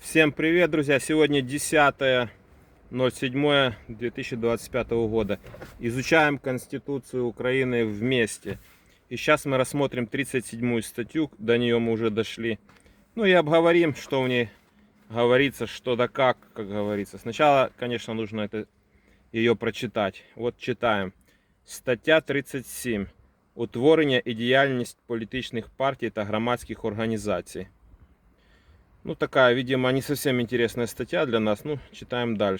Всем привет, друзья! Сегодня 10.07.2025 года. Изучаем Конституцию Украины вместе. И сейчас мы рассмотрим 37 статью, до нее мы уже дошли. Ну и обговорим, что в ней говорится, что да как, как говорится. Сначала, конечно, нужно это, ее прочитать. Вот читаем. Стаття 37. Утворення і діяльність політичних партій та громадських організацій. Ну, такая, видимо, не совсем интересная стаття для нас. Ну, читаємо далі.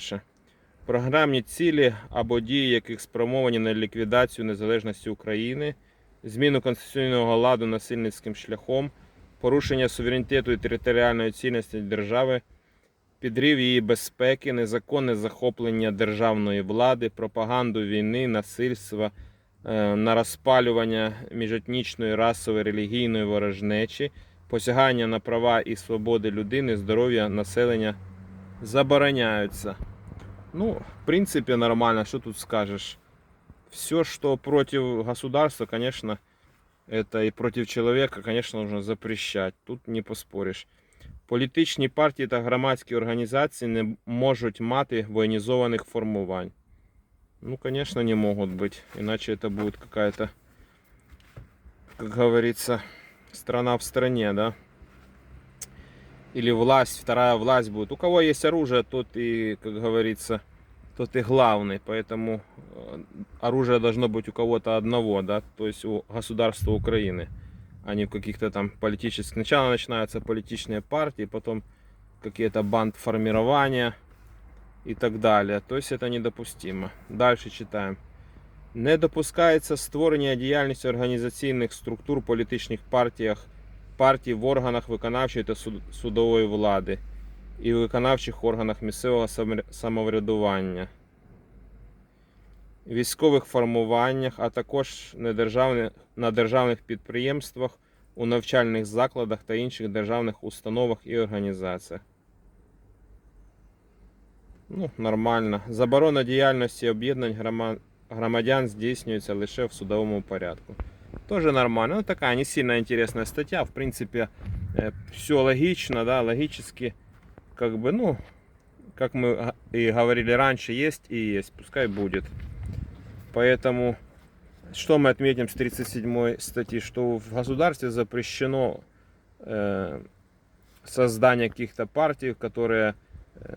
Програмні цілі або дії, яких спрямовані на ліквідацію незалежності України, зміну конституційного ладу насильницьким шляхом, порушення суверенітету і територіальної цілісності держави, підрив її безпеки, незаконне захоплення державної влади, пропаганду війни, насильства, е, на розпалювання міжетнічної, расової, релігійної ворожнечі, посягання на права і свободи людини, здоров'я населення забороняються. Ну, в принципе, нормально, что тут скажешь. Все, что против государства, конечно, это и против человека, конечно, нужно запрещать. Тут не поспориш. Політичні партії та громадські організації не можуть мати воєнізованих формувань. Ну, конечно, не могут быть. Иначе это будет какая-то, как говорится, страна в стране, да? Или власть, вторая власть будет. У кого есть оружие, тот и, как говорится, тот и главный. Поэтому э, оружие должно быть у кого-то одного, да, то есть у государства Украины, а не в каких-то там политических. Сначала начинаются политичные партии, потом какие-то банд формирования и так далее. То есть это недопустимо. Дальше читаем. Не допускається створення діяльності організаційних структур політичних партіях, партій в органах виконавчої та судової влади і виконавчих органах місцевого самоврядування, військових формуваннях, а також на державних підприємствах, у навчальних закладах та інших державних установах і організаціях. Ну, нормально. Заборона діяльності об'єднань грома- громадян здійснюється лише в судовому порядку. Тоже нормально. Ну, такая не сильно интересная статья. В принципе, все логично, да, логически, как бы, ну, как мы и говорили раньше, есть и есть, пускай будет. Поэтому, что мы отметим с 37 статьи, что в государстве запрещено э, создание каких-то партий, которые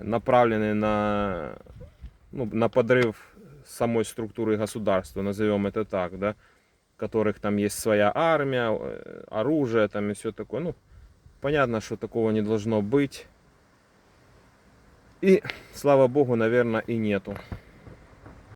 направлены на, ну, на подрыв самой структуры государства, назовем это так, да, в которых там есть своя армия, э, оружие там и все такое. Ну, понятно, что такого не должно быть. И, слава богу, наверное, и нету.